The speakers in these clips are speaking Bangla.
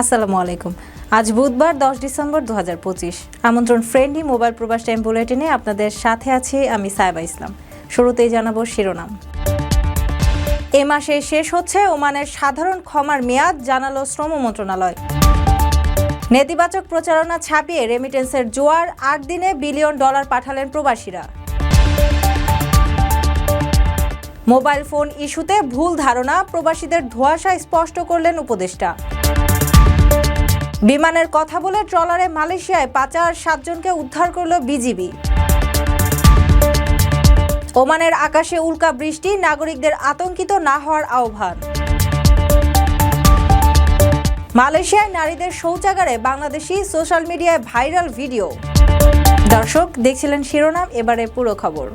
আসসালামু আলাইকুম। আজ বুধবার, দশ ডিসেম্বর দু হাজার পঁচিশ। আমন্ত্রণ ফ্রেন্ডলি মোবাইল প্রবাস টাইম বুলেটিনে আপনাদের সাথে আছি আমি সাইবা ইসলাম। শুরুতেই জানাব শিরোনাম। এ মাসে শেষ হচ্ছে ওমানের সাধারণ ক্ষমার মেয়াদ, জানালো শ্রম মন্ত্রণালয়। নেতিবাচক প্রচারণা ছাপিয়ে রেমিটেন্সের জোয়ার, আট দিনে বিলিয়ন ডলার পাঠালেন প্রবাসীরা। মোবাইল ফোন ইস্যুতে ভুল ধারণা, প্রবাসীদের ধোঁয়াশা স্পষ্ট করলেন উপদেষ্টা। বিমানের কথা বলে ট্রলারে মালয়েশিয়ায় পাচার, সাতজনকে উদ্ধার করল বিজিবি। ওমানের আকাশে উল্কা বৃষ্টি, নাগরিকদের আতঙ্কিত না হওয়ার আহ্বান। মালয়েশিয়ায় নারীদের শৌচাগারে বাংলাদেশি সোশ্যাল মিডিয়ায় ভাইরাল ভিডিও। দর্শক, দেখছিলেন শিরোনাম, এবারে পুরো খবর।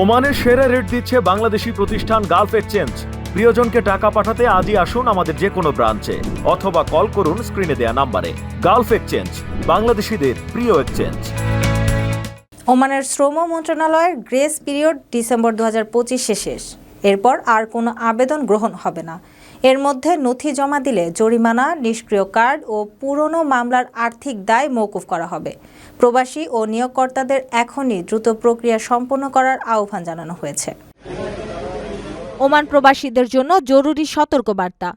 ওমানের সেরা রেট দিচ্ছে বাংলাদেশি প্রতিষ্ঠান গালফ এক্সচেঞ্জ প্রিয়জনকে টাকা পাঠাতে আজই আসুন আমাদের যে কোনো ব্রাঞ্চে, অথবা কল করুন স্ক্রিনে দেয়া নাম্বারে। গালফ এক্সচেঞ্জ, বাংলাদেশিদের প্রিয় এক্সচেঞ্জ। ওমানের শ্রম মন্ত্রণালয়ের গ্রেস পিরিয়ড ডিসেম্বর দু পঁচিশে শেষ। এরপর আর কোনো আবেদন গ্রহণ হবে না। এর মধ্যে নথি জমা দিলে জরিমানা, নিষ্ক্রিয় কার্ড ও পুরনো মামলার আর্থিক দায় মৌকুফ করা হবে। প্রবাসী ও নিয়োগকর্তাদের এখনই দ্রুত প্রক্রিয়া সম্পন্ন করার আহ্বান জানানো হয়েছে। ওমান প্রবাসীদের জন্য জরুরি সতর্কবার্তা।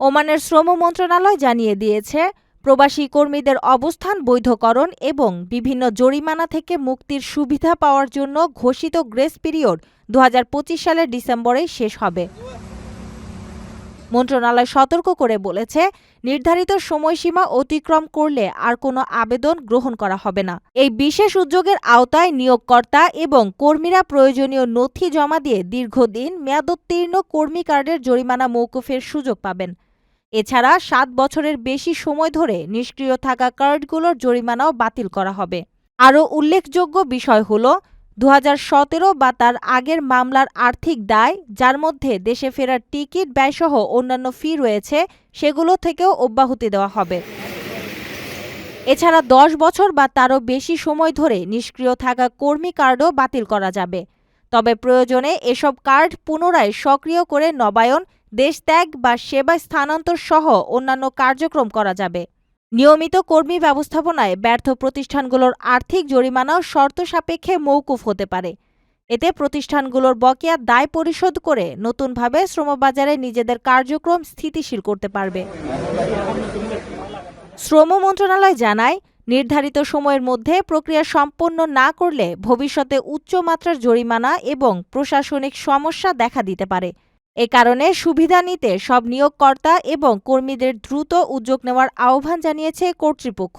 ওমানের শ্রম মন্ত্রণালয় জানিয়ে দিয়েছে, প্রবাসী কর্মীদের অবস্থান বৈধকরণ এবং বিভিন্ন জরিমানা থেকে মুক্তির সুবিধা পাওয়ার জন্য ঘোষিত গ্রেস পিরিয়ড দু হাজার পঁচিশ সালের ডিসেম্বরেই শেষ হবে। মন্ত্রণালয় সতর্ক করে বলেছে, নির্ধারিত সময়সীমা অতিক্রম করলে আর কোনো আবেদন গ্রহণ করা হবে না। এই বিশেষ উদ্যোগের আওতায় নিয়োগকর্তা এবং কর্মীরা প্রয়োজনীয় নথি জমা দিয়ে দীর্ঘদিন মেয়াদোত্তীর্ণ কর্মী কার্ডের জরিমানা মৌকুফের সুযোগ পাবেন। এছাড়া সাত বছরের বেশি সময় ধরে নিষ্ক্রিয় থাকা কার্ডগুলোর জরিমানাও বাতিল করা হবে। আরও উল্লেখযোগ্য বিষয় হল দু হাজার সতেরো বা তার আগের মামলার আর্থিক দায়, যার মধ্যে দেশে ফেরার টিকিট ব্যয়সহ অন্যান্য ফি রয়েছে, সেগুলো থেকেও অব্যাহতি দেওয়া হবে। এছাড়া দশ বছর বা তারও বেশি সময় ধরে নিষ্ক্রিয় থাকা কর্মী কার্ডও বাতিল করা যাবে। তবে প্রয়োজনে এসব কার্ড পুনরায় সক্রিয় করে নবায়ন, দেশত্যাগ বা সেবা স্থানান্তর সহ অন্যান্য কার্যক্রম করা যাবে। নিয়মিত কর্মী ব্যবস্থাপনায় ব্যর্থ প্রতিষ্ঠানগুলোর আর্থিক জরিমানাও শর্ত সাপেক্ষে মৌকুফ হতে পারে। এতে প্রতিষ্ঠানগুলোর বকেয়া দায় পরিশোধ করে নতুনভাবে শ্রমবাজারে নিজেদের কার্যক্রম স্থিতিশীল করতে পারবে। শ্রম মন্ত্রণালয় জানায়, নির্ধারিত সময়ের মধ্যে প্রক্রিয়া সম্পন্ন না করলে ভবিষ্যতে উচ্চমাত্রার জরিমানা এবং প্রশাসনিক সমস্যা দেখা দিতে পারে। এ কারণে সুবিধা নিতে সব নিয়োগকর্তা এবং কর্মীদের দ্রুত উদ্যোগ নেওয়ার আহ্বান জানিয়েছে কর্তৃপক্ষ।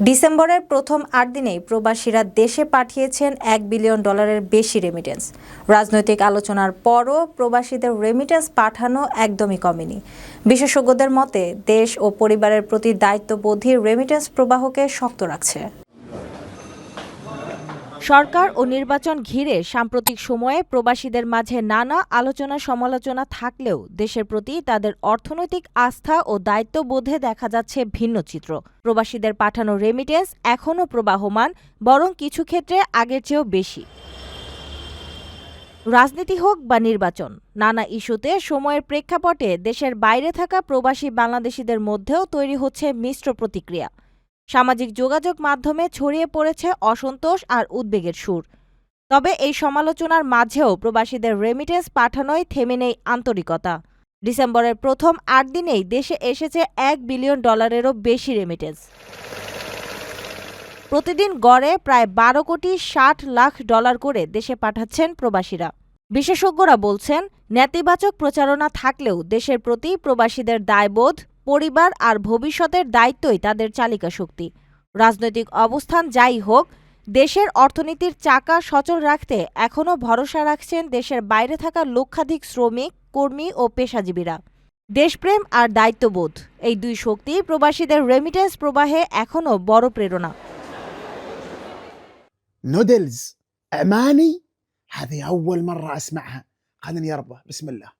ডিসেম্বরের প্রথম আট দিনেই প্রবাসীরা দেশে পাঠিয়েছেন এক বিলিয়ন ডলারের বেশি রেমিটেন্স রাজনৈতিক আলোচনার পরও প্রবাসীদের রেমিটেন্স পাঠানো একদমই কমেনি। বিশেষজ্ঞদের মতে, দেশ ও পরিবারের প্রতি দায়িত্ববোধী রেমিটেন্স প্রবাহকে শক্ত রাখছে। সরকার ও নির্বাচন ঘিরে সাম্প্রতিক সময়ে প্রবাসীদের মাঝে নানা আলোচনা সমালোচনা থাকলেও দেশের প্রতি তাদের অর্থনৈতিক আস্থা ও দায়িত্ববোধে দেখা যাচ্ছে ভিন্ন চিত্র। প্রবাসীদের পাঠানো রেমিটেন্স এখনও প্রবাহমান, বরং কিছু ক্ষেত্রে আগের চেয়েও বেশি। রাজনীতি হোক বা নির্বাচন, নানা ইস্যুতে সময়ের প্রেক্ষাপটে দেশের বাইরে থাকা প্রবাসী বাংলাদেশিদের মধ্যেও তৈরি হচ্ছে মিশ্র প্রতিক্রিয়া। সামাজিক যোগাযোগ মাধ্যমে ছড়িয়ে পড়েছে অসন্তোষ আর উদ্বেগের সুর। তবে এই সমালোচনার মাঝেও প্রবাসীদের রেমিটেন্স পাঠানোয় থেমে নেই আন্তরিকতা। ডিসেম্বরের প্রথম আট দিনেই দেশে এসেছে এক বিলিয়ন ডলারেরও বেশি রেমিটেন্স প্রতিদিন গড়ে প্রায় বারো কোটি ষাট লাখ ডলার করে দেশে পাঠাচ্ছেন প্রবাসীরা। বিশেষজ্ঞরা বলছেন, নেতিবাচক প্রচারণা থাকলেও দেশের প্রতি প্রবাসীদের দায়বোধ পরিবার আর ভবিষ্যতের দায়িত্বই তাদের চালিকা শক্তি রাজনৈতিক অবস্থান যাই হোক দেশের অর্থনীতির চাকা সচল রাখতে এখনও ভরসা রাখছেন দেশের বাইরে থাকা লক্ষাধিক শ্রমিক কর্মী ও পেশাজীবীরা দেশপ্রেম আর দায়িত্ববোধ এই দুই শক্তি প্রবাসীদের রেমিটেন্স প্রবাহে এখনও বড় প্রেরণা نودلز عماني هذه أول مرة أسمعها خليني يربى بسم الله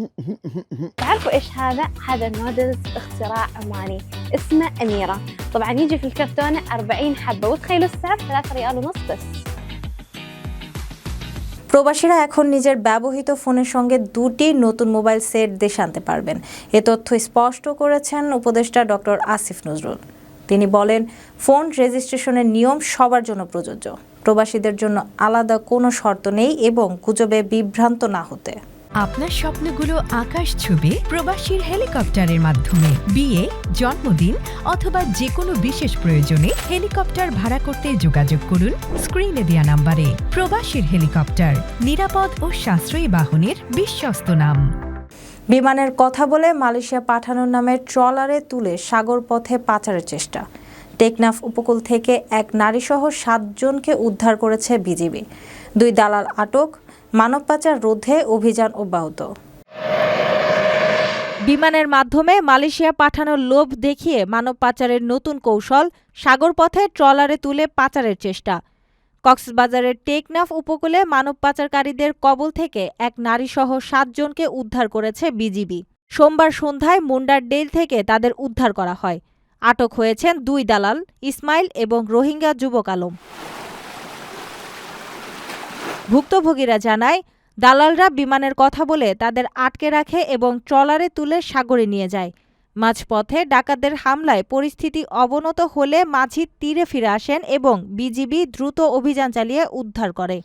تعرفوا ايش هذا؟ هذا النودلز اختراع عماني اسمه أميرة طبعا يجي في الكرتونة 40 حبة وتخيلوا السعر 3 ريال ونص بس প্রবাসীরা এখন নিজের ব্যবহৃত ফোনের সঙ্গে দুটি নতুন মোবাইল সেট দেশে আনতে পারবেন এ তথ্য স্পষ্ট করেছেন উপদেষ্টা ডক্টর আসিফ নজরুল তিনি বলেন ফোন রেজিস্ট্রেশনের নিয়ম সবার জন্য প্রযোজ্য প্রবাসীদের জন্য আলাদা কোনো শর্ত নেই এবং গুজবে বিভ্রান্ত না হতে আপনার স্বপ্নগুলো আকাশ ছবি প্রবাসীর হেলিকপ্টারের মাধ্যমে। বিয়ে, জন্মদিন অথবা যে কোনো বিশেষ প্রয়োজনে হেলিকপ্টার ভাড়া করতে যোগাযোগ করুন স্ক্রিনে দেয়া নাম্বারে। প্রবাসীর হেলিকপ্টার, নিরাপদ ও সাশ্রয়ী বাহনের বিশ্বস্ত নাম। বিমানের কথা বলে মালয়েশিয়া পাঠানোর নামে ট্রলারে তুলে সাগর পথে পাচারের চেষ্টা। টেকনাফ উপকূল থেকে এক নারীসহ সাতজনকে উদ্ধার করেছে বিজিবি। দুই দালাল আটক মানব পাচার রোধে অভিযান অব্যাহত। বিমানের মাধ্যমে মালয়েশিয়া পাঠানোর লোভ দেখিয়ে মানব পাচারের নতুন কৌশল সাগরপথে ট্রলারে তুলে পাচারের চেষ্টা। কক্সবাজারের টেকনাফ উপকূলে মানব পাচারকারীদের কবল থেকে এক নারীসহ সাতজনকে উদ্ধার করেছে বিজিবি। সোমবার সন্ধ্যায় মুন্ডার ডেল থেকে তাদের উদ্ধার করা হয়। আটক হয়েছেন দুই দালাল, ইসমাইল এবং রোহিঙ্গা যুবক আলম। ভুক্তভোগীরা জানায়, দালালরা বিমানের কথা বলে তাদের আটকে রাখে এবং ট্রলারে তুলে সাগরে নিয়ে যায়। মাঝপথে ডাকাতদের হামলায় পরিস্থিতি অবনত হলে মাঝি তীরে ফিরে আসেন এবং বিজিবি দ্রুত অভিযান চালিয়ে উদ্ধার করে।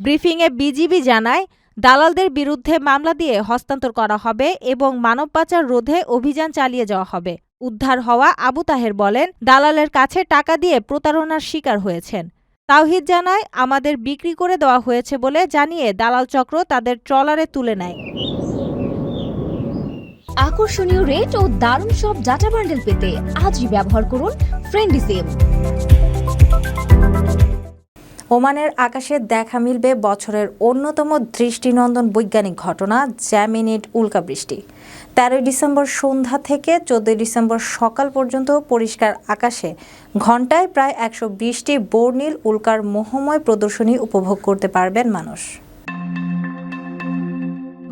ব্রিফিংয়ে বিজিবি জানায়, দালালদের বিরুদ্ধে মামলা দিয়ে হস্তান্তর করা হবে এবং মানব পাচার রোধে অভিযান চালিয়ে যাওয়া হবে। উদ্ধার হওয়া আবু তাহের বলেন, দালালের কাছে টাকা দিয়ে প্রতারণার শিকার হয়েছেন। তাওহিদ জানায়, আমাদের বিক্রি করে দেওয়া হয়েছে বলে জানিয়ে দালাল চক্র তাদের ট্রলারে তুলে নেয়। আকর্ষণীয় রেট ও দারুণ সব ডাটা বান্ডেল পেতে আজই ব্যবহার করুন ফ্রেন্ডি সিম ওমানের আকাশে দেখা মিলবে বছরের অন্যতম দৃষ্টিনন্দন বৈজ্ঞানিক ঘটনা জ্যামিনিড উল্কাবৃষ্টি তেরোই ডিসেম্বর সন্ধ্যা থেকে চোদ্দই ডিসেম্বর সকাল পর্যন্ত পরিষ্কার আকাশে ঘন্টায় প্রায় একশো বিশটি বর্ণিল উল্কার মোহময় প্রদর্শনী উপভোগ করতে পারবেন মানুষ।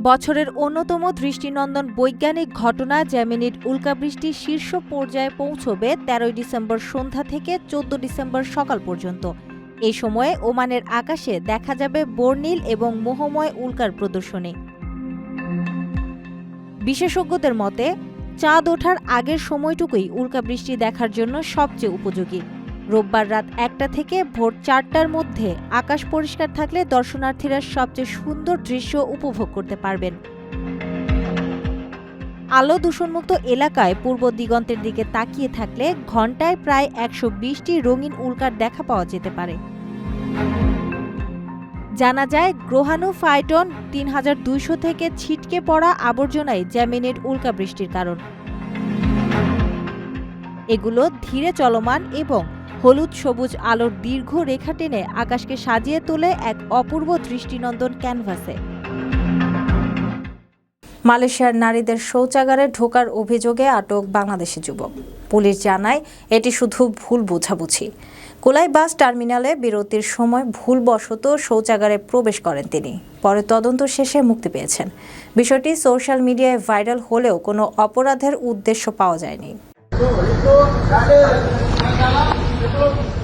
বছরের অন্যতম দৃষ্টিনন্দন বৈজ্ঞানিক ঘটনা জ্যামিনিড উল্কাবৃষ্টি শীর্ষ পর্যায়ে পৌঁছবে তেরোই ডিসেম্বর সন্ধ্যা থেকে চোদ্দ ডিসেম্বর সকাল পর্যন্ত। এই সময়ে ওমানের আকাশে দেখা যাবে বর্ণিল এবং মোহময় উল্কার প্রদর্শনী। বিশেষজ্ঞদের মতে, চাঁদ ওঠার আগের সময়টুকুই উল্কা বৃষ্টি দেখার জন্য সবচেয়ে উপযোগী। রোববার রাত একটা থেকে ভোর চারটার মধ্যে আকাশ পরিষ্কার থাকলে দর্শনার্থীরা সবচেয়ে সুন্দর দৃশ্য উপভোগ করতে পারবেন। আলো দূষণমুক্ত এলাকায় পূর্ব দিগন্তের দিকে তাকিয়ে থাকলে ঘন্টায় প্রায় একশো বিশটি রঙিন উল্কার দেখা পাওয়া যেতে পারে। জানা যায়, গ্রহাণু ফাইটন তিন হাজার দুইশো থেকে ছিটকে পড়া আবর্জনায় জ্যামিনের উল্কাবৃষ্টির কারণ। এগুলো ধীরে চলমান এবং হলুদ সবুজ আলোর দীর্ঘ রেখা টেনে আকাশকে সাজিয়ে তোলে এক অপূর্ব দৃষ্টিনন্দন ক্যানভাসে। মালয়েশিয়ার নারীদের শৌচাগারে ঢোকার অভিযোগে আটক বাংলাদেশি যুবক। পুলিশ জানায়, এটি শুধু ভুল বোঝাবুঝি। কোলাই বাস টার্মিনালে বিরতির সময় ভুলবশত শৌচাগারে প্রবেশ করেন তিনি। পরে তদন্ত শেষে মুক্তি পেয়েছেন। বিষয়টি সোশ্যাল মিডিয়ায় ভাইরাল হলেও কোনো অপরাধের উদ্দেশ্য পাওয়া যায়নি।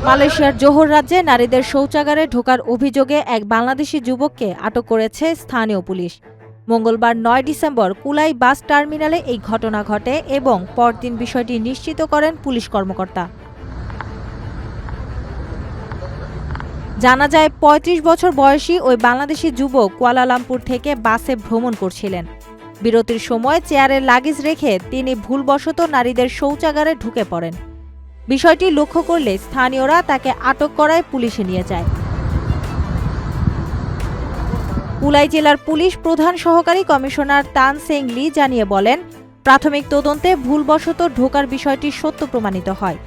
মালয়েশিয়ার জোহর রাজ্যে নারীদের শৌচাগারে ঢোকার অভিযোগে এক বাংলাদেশি যুবককে আটক করেছে স্থানীয় পুলিশ। মঙ্গলবার নয় ডিসেম্বর কুলাই বাস টার্মিনালে এই ঘটনা ঘটে এবং পরদিন বিষয়টি নিশ্চিত করেন পুলিশ কর্মকর্তা। জানা যায় ৩৫ বছর বয়সী ওই বাংলাদেশি যুবক কুয়ালালামপুর থেকে বাসে ভ্রমণ করছিলেন। বিরতির সময় চেয়ারে লাগেজ রেখে তিনি ভুলবশত নারীদের শৌচাগারে ঢুকে পড়েন। বিষয়টি লক্ষ্য করলে স্থানীয়রা তাকে আটক করায় পুলিশে নিয়ে যায়। কুলাই জেলার পুলিশ প্রধান সহকারী কমিশনার তান সেং লি জানিয়ে বলেন, প্রাথমিক তদন্তে ভুলবশত ঢোকার বিষয়টি সত্য প্রমাণিত হয়।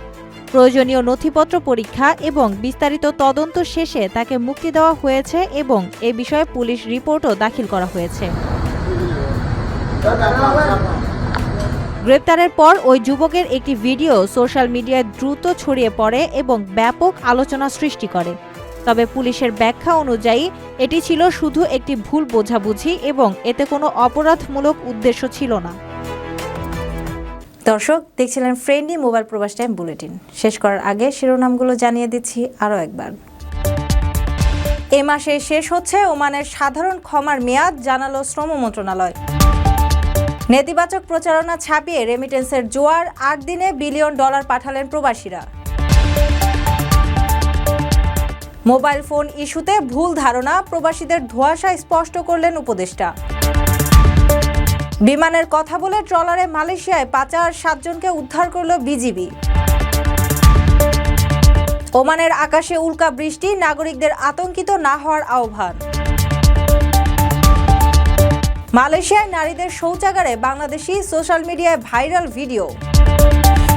প্রয়োজনীয় নথিপত্র পরীক্ষা এবং বিস্তারিত তদন্ত শেষে তাকে মুক্তি দেওয়া হয়েছে এবং এ বিষয়ে পুলিশ রিপোর্টও দাখিল করা হয়েছে। গ্রেপ্তারের পর ওই যুবকের একটি ভিডিও সোশ্যাল মিডিয়ায় দ্রুত ছড়িয়ে পড়ে এবং ব্যাপক আলোচনা সৃষ্টি করে। তবে পুলিশের ব্যাখ্যা অনুযায়ী, এটি ছিল শুধু একটি ভুল বোঝাবুঝি এবং এতে কোনো অপরাধমূলক উদ্দেশ্য ছিল না। দর্শক, দেখছিলেন friendly mobile Probash time bulletin. শেষ করার আগে শিরোনামগুলো জানিয়ে দিচ্ছি আরও একবার। এ মাসে শেষ হচ্ছে ওমানের সাধারণ ক্ষমার মেয়াদ, জানালো শ্রম মন্ত্রণালয়। নেতিবাচক প্রচারণা ছাপিয়ে রেমিটেন্সের জোয়ার, আট দিনে বিলিয়ন ডলার পাঠালেন প্রবাসীরা। মোবাইল ফোন ইস্যুতে ভুল ধারণা, প্রবাসীদের ধোঁয়াশা স্পষ্ট করলেন উপদেষ্টা। বিমানের কথা বলে ট্রলারে মালয়েশিয়ায় পাচার, সাতজনকে উদ্ধার করল বিজিবি। ওমানের আকাশে উল্কা বৃষ্টি, নাগরিকদের আতঙ্কিত না হওয়ার আহ্বান। মালয়েশিয়ায় নারীদের শৌচাগারে বাংলাদেশি সোশ্যাল মিডিয়ায় ভাইরাল ভিডিও।